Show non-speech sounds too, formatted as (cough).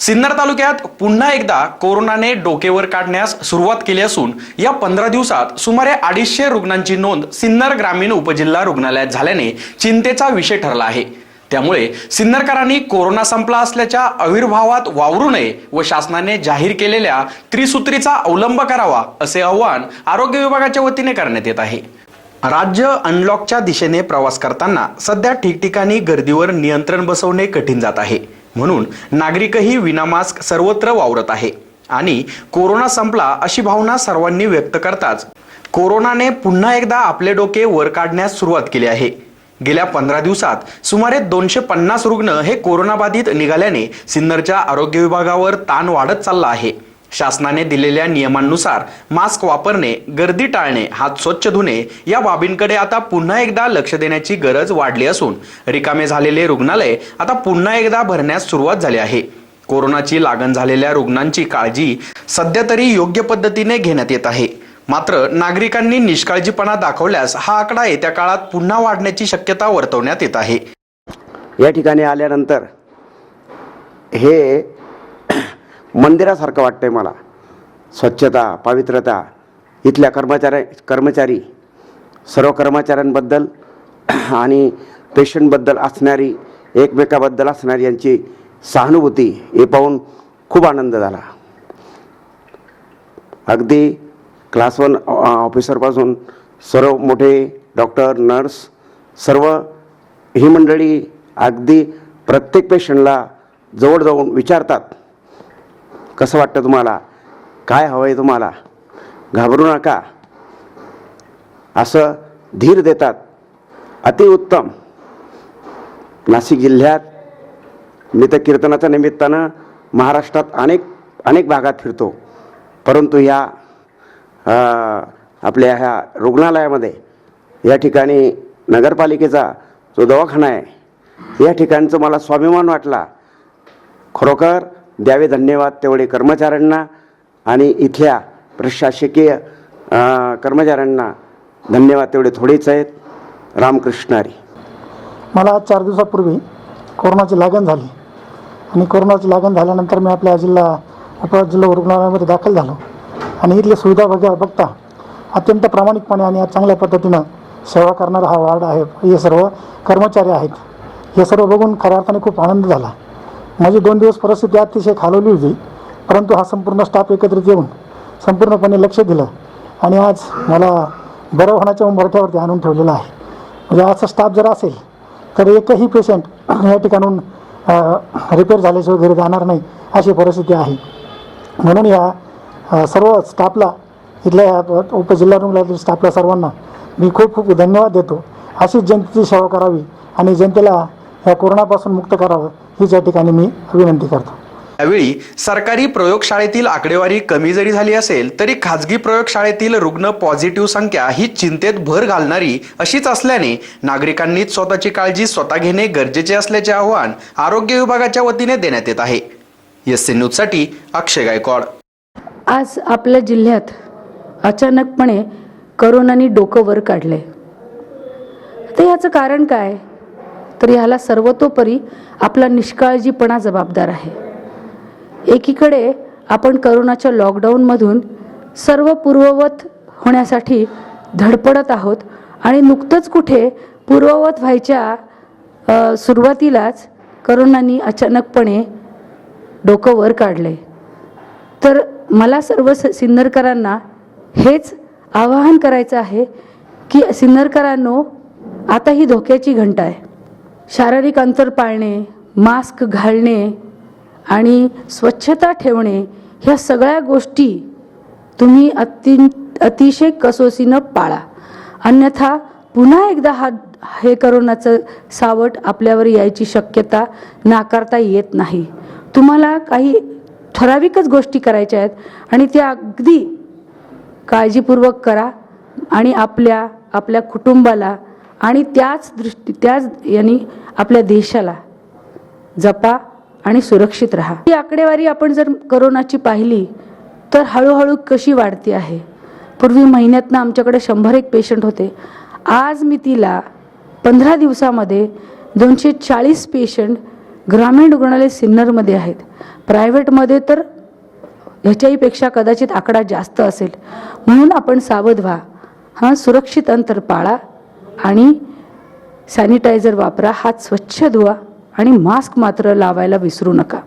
सिन्नर तालुक्यात पुन्हा एकदा कोरोनाने डोकेवर काढण्यास सुरुवात केली असून या पंधरा दिवसात सुमारे अडीचशे रुग्णांची नोंद सिन्नर ग्रामीण उपजिल्हा रुग्णालयात झाल्याने चिंतेचा विषय ठरला आहे. त्यामुळे सिन्नरकरांनी कोरोना संपला असल्याच्या आविर्भावात वावरू नये व शासनाने जाहीर केलेल्या त्रिसूत्रीचा अवलंब करावा असे आवाहन आरोग्य विभागाच्या वतीने करण्यात येत आहे. राज्य अनलॉकच्या दिशेने प्रवास करताना सध्या ठिकठिकाणी गर्दीवर नियंत्रण बसवणे कठीण जात आहे. म्हणून नागरिकही विनामास्क सर्वत्र वावरत आहे. आणि कोरोना संपला अशी भावना सर्वांनी व्यक्त करताच कोरोनाने पुन्हा एकदा आपले डोके वर काढण्यास सुरुवात केली आहे. गेल्या पंधरा दिवसात सुमारे दोनशे पन्नास रुग्ण हे कोरोनाबाधित निघाल्याने सिन्नरच्या आरोग्य विभागावर ताण वाढत चालला आहे. शासनाने दिलेल्या नियमांनुसार मास्क वापरणे गर्दी टाळणे हात स्वच्छ धुणे या बाबींकडे आता पुन्हा एकदा लक्ष देण्याची गरज वाढली असून रिकामे झालेले रुग्णालय आता पुन्हा एकदा भरण्यास सुरुवात झाली आहे. कोरोनाची लागण झालेल्या रुग्णांची काळजी सध्या तरी योग्य पद्धतीने घेण्यात येत आहे. मात्र नागरिकांनी निष्काळजीपणा दाखवल्यास हा आकडा येत्या काळात पुन्हा वाढण्याची शक्यता वर्तवण्यात येत आहे. या ठिकाणी आल्यानंतर हे मंदिरासारखं वाटतंय मला. स्वच्छता पवित्रता इथल्या कर्मचाऱ्या कर्मचारी सर्व कर्मचाऱ्यांबद्दल (clears throat) आणि पेशंटबद्दल असणारी एकमेकाबद्दल असणारी यांची सहानुभूती हे पाहून खूप आनंद झाला. अगदी क्लास वन ऑफिसरपासून सर्व मोठे डॉक्टर नर्स सर्व ही मंडळी अगदी प्रत्येक पेशंटला जवळ जाऊन विचारतात कसं वाटतं तुम्हाला? काय हवं आहे तुम्हाला? घाबरू नका. असं धीर देतात. अतिउत्तम नाशिक जिल्ह्यात मी तर कीर्तनाच्या निमित्तानं महाराष्ट्रात अनेक अनेक भागात फिरतो. परंतु या आपल्या ह्या रुग्णालयामध्ये या ठिकाणी नगरपालिकेचा जो दवाखाना आहे या ठिकाणचं मला स्वाभिमान वाटला. खरोखर द्यावे धन्यवाद तेवढे कर्मचाऱ्यांना आणि इथल्या प्रशासकीय कर्मचाऱ्यांना धन्यवाद तेवढे थोडेच आहेत. रामकृष्णारी मला आज चार दिवसापूर्वी कोरोनाची लागण झाली. आणि कोरोनाची लागण झाल्यानंतर मी आपल्या जिल्हा उपजिल्हा जिल्हा रुग्णालयामध्ये दाखल झालो. आणि इथल्या सुविधा बघा बघता अत्यंत प्रामाणिकपणे आणि चांगल्या पद्धतीनं सेवा करणारा हा वार्ड आहे. हे सर्व कर्मचारी आहेत. हे सर्व बघून खऱ्या अर्थाने खूप आनंद झाला. माझी दोन दिवस परिस्थिती अतिशय खालवली होती परंतु हा संपूर्ण स्टाफ एकत्रित येऊन संपूर्णपणे लक्ष दिलं आणि आज मला बरं होण्याच्या उंबरठ्यावरती आणून ठेवलेलं आहे. म्हणजे असा स्टाफ जर असेल तर एकही पेशंट या ठिकाणून रिपेअर झाल्याशिवाय घरी जाणार नाही अशी परिस्थिती आहे. म्हणून या सर्व स्टाफला इथल्या या उपजिल्हा रुग्णालयातील स्टाफला सर्वांना मी खूप खूप धन्यवाद देतो. अशीच जनतेची सेवा करावी आणि जनतेला या कोरोनापासून मुक्त करावं हीच या ठिकाणी मी विनंती करतो. यावेळी सरकारी प्रयोगशाळेतील आकडेवारी कमी जरी झाली असेल तरी खाजगी प्रयोगशाळेतील रुग्ण पॉझिटिव्ह संख्या ही चिंतेत भर घालणारी अशीच असल्याने नागरिकांनीच स्वतःची काळजी स्वतः घेणे गरजेचे असल्याचे आवाहन आरोग्य विभागाच्या वतीने देण्यात येत आहे. एस सी न्यूजसाठी अक्षय गायकवाड. आज आपल्या जिल्ह्यात अचानकपणे करोनाने डोकं वर काढले तर याचं कारण काय? तर ह्याला सर्वतोपरी आपला निष्काळजीपणा जबाबदार आहे. एकीकडे आपण करोनाच्या लॉकडाऊनमधून सर्व पूर्ववत होण्यासाठी धडपडत आहोत आणि नुकतंच कुठे पूर्ववत व्हायच्या सुरुवातीलाच करोनानी अचानकपणे डोकं वर काढले. तर मला सर्व स सिन्नरकरांना हेच आवाहन करायचं आहे की सिन्नरकरांनो आता ही धोक्याची घंटा आहे. शारीरिक अंतर पाळणे मास्क घालणे आणि स्वच्छता ठेवणे ह्या सगळ्या गोष्टी तुम्ही अति अतिशय कसोसीनं पाळा. अन्यथा पुन्हा एकदा हा हे करोनाचं सावट आपल्यावर यायची शक्यता नाकारता येत नाही. तुम्हाला काही ठराविकच गोष्टी करायच्या आहेत आणि त्या अगदी काळजीपूर्वक करा आणि आपल्या आपल्या कुटुंबाला आणि त्याच दृष्टी त्याच यांनी आपल्या देशाला जपा आणि सुरक्षित राहा. ही आकडेवारी आपण जर करोनाची पाहिली तर हळूहळू कशी वाढती आहे? पूर्वी महिन्यातनं आमच्याकडे शंभर एक पेशंट होते. आज मी तिला पंधरा दिवसामध्ये दोनशे चाळीस पेशंट ग्रामीण रुग्णालय सिन्नरमध्ये आहेत. प्रायव्हेटमध्ये तर ह्याच्याहीपेक्षा कदाचित आकडा जास्त असेल. म्हणून आपण सावध व्हा. हां सुरक्षित अंतर पाळा. आणि सॅनिटायझर वापरा हात स्वच्छ धुवा आणि मास्क मात्र लावायला विसरू नका.